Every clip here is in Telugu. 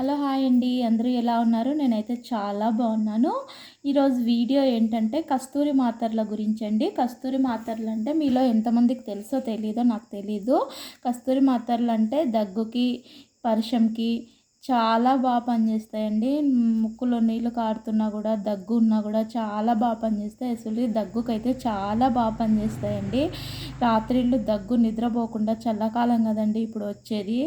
హలో హాయ్ అండి. అందరూ ఎలా ఉన్నారు? నేనైతే చాలా బాగున్నాను. ఈరోజు వీడియో ఏంటంటే కస్తూరి మాతర్ల గురించి అండి. కస్తూరి మాతర్లు అంటే మీలో ఎంతమందికి తెలుసో తెలీదో నాకు తెలీదు. కస్తూరి మాతర్లు అంటే దగ్గుకి పరిశంకి చాలా బాగా పనిచేస్తాయండి. ముక్కులో నీళ్ళు కారుతున్నా కూడా దగ్గు ఉన్నా కూడా చాలా బాగా పనిచేస్తాయి. అసలు దగ్గుకైతే చాలా బాగా పనిచేస్తాయండి. రాత్రిళ్ళు దగ్గు నిద్రపోకుండా చల్లకాలం కదండి ఇప్పుడు వచ్చేది.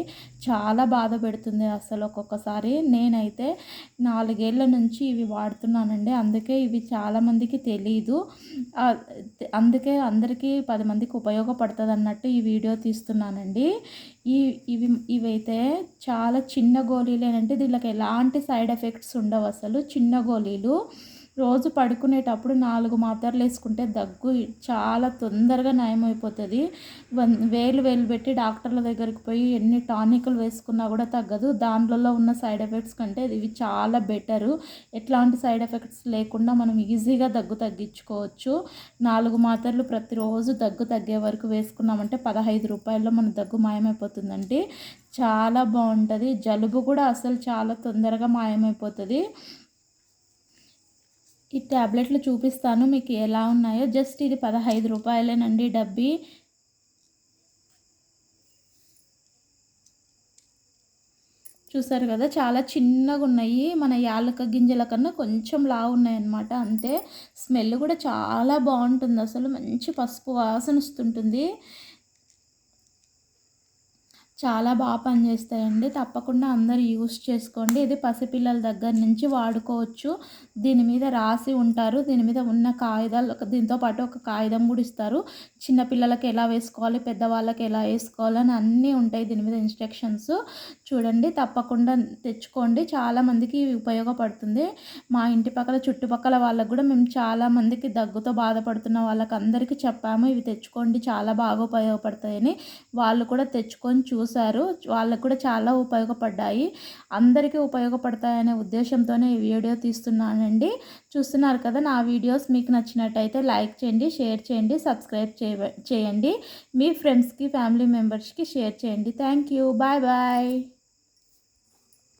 చాలా బాధ పెడుతుంది అసలు ఒక్కొక్కసారి. నేనైతే నాలుగేళ్ళ నుంచి ఇవి వాడుతున్నానండి. అందుకే ఇవి చాలామందికి తెలీదు. అందుకే అందరికీ పది మందికి ఉపయోగపడుతుంది అన్నట్టు ఈ వీడియో తీస్తున్నానండి. ఈ ఇవి ఇవైతే చాలా చిన్న గోళీలేనంటే దీనికి ఎలాంటి సైడ్ ఎఫెక్ట్స్ ఉండవు అసలు. చిన్న గోళీలు. రోజు పడుకునేటప్పుడు నాలుగు మాత్రలు వేసుకుంటే దగ్గు చాలా తొందరగా నయమైపోతుంది. వేలు వేలు పెట్టి డాక్టర్ల దగ్గరికి పోయి ఎన్ని టానిక్లు వేసుకున్నా కూడా తగ్గదు. దాంట్లో ఉన్న సైడ్ ఎఫెక్ట్స్ కంటే ఇవి చాలా బెటరు. ఎట్లాంటి సైడ్ ఎఫెక్ట్స్ లేకుండా మనం ఈజీగా దగ్గు తగ్గించుకోవచ్చు. నాలుగు మాత్రలు ప్రతిరోజు దగ్గు తగ్గే వరకు వేసుకున్నామంటే పదహైదు రూపాయల్లో మన దగ్గు మాయమైపోతుందండి. చాలా బాగుంటుంది. జలుబు కూడా అసలు చాలా తొందరగా మాయమైపోతుంది. ఈ ట్యాబ్లెట్లు చూపిస్తాను మీకు ఎలా ఉన్నాయో. జస్ట్ ఇది పదహైదు రూపాయలేనండి డబ్బీ. చూసారు కదా చాలా చిన్నగా ఉన్నాయి. మన యాలక గింజల కన్నా కొంచెం లావు ఉన్నాయి అన్నమాట అంతే. స్మెల్ కూడా చాలా బాగుంటుంది అసలు. మంచి పసుపు వాసన వస్తుంటుంది. చాలా బాగా పనిచేస్తాయండి తప్పకుండా అందరు యూస్ చేసుకోండి. ఇది పసిపిల్లల దగ్గర నుంచి వాడుకోవచ్చు. దీని మీద రాసి ఉంటారు. దీని మీద ఉన్న కాగితాలు దీంతో పాటు ఒక కాగితం కూడా ఇస్తారు. చిన్నపిల్లలకి ఎలా వేసుకోవాలి పెద్దవాళ్ళకి ఎలా వేసుకోవాలని అన్నీ ఉంటాయి దీని మీద ఇన్స్ట్రక్షన్స్ చూడండి తప్పకుండా తెచ్చుకోండి. చాలామందికి ఉపయోగపడుతుంది. మా ఇంటి పక్కల చుట్టుపక్కల వాళ్ళకు కూడా మేము చాలామందికి దగ్గుతో బాధపడుతున్న వాళ్ళకి అందరికీ చెప్పాము. ఇవి తెచ్చుకోండి. చాలా బాగా ఉపయోగపడతాయని వాళ్ళు కూడా తెచ్చుకొని చూ చూశారు. వాళ్ళకు కూడా చాలా ఉపయోగపడ్డాయి. అందరికీ ఉపయోగపడతాయనే ఉద్దేశంతోనే ఈ వీడియో తీస్తున్నానండి. చూస్తున్నారు కదా నా వీడియోస్ మీకు నచ్చినట్టయితే లైక్ చేయండి షేర్ చేయండి సబ్స్క్రైబ్ చేయండి. మీ ఫ్రెండ్స్కి ఫ్యామిలీ మెంబర్స్కి షేర్ చేయండి. Thank you. Bye bye.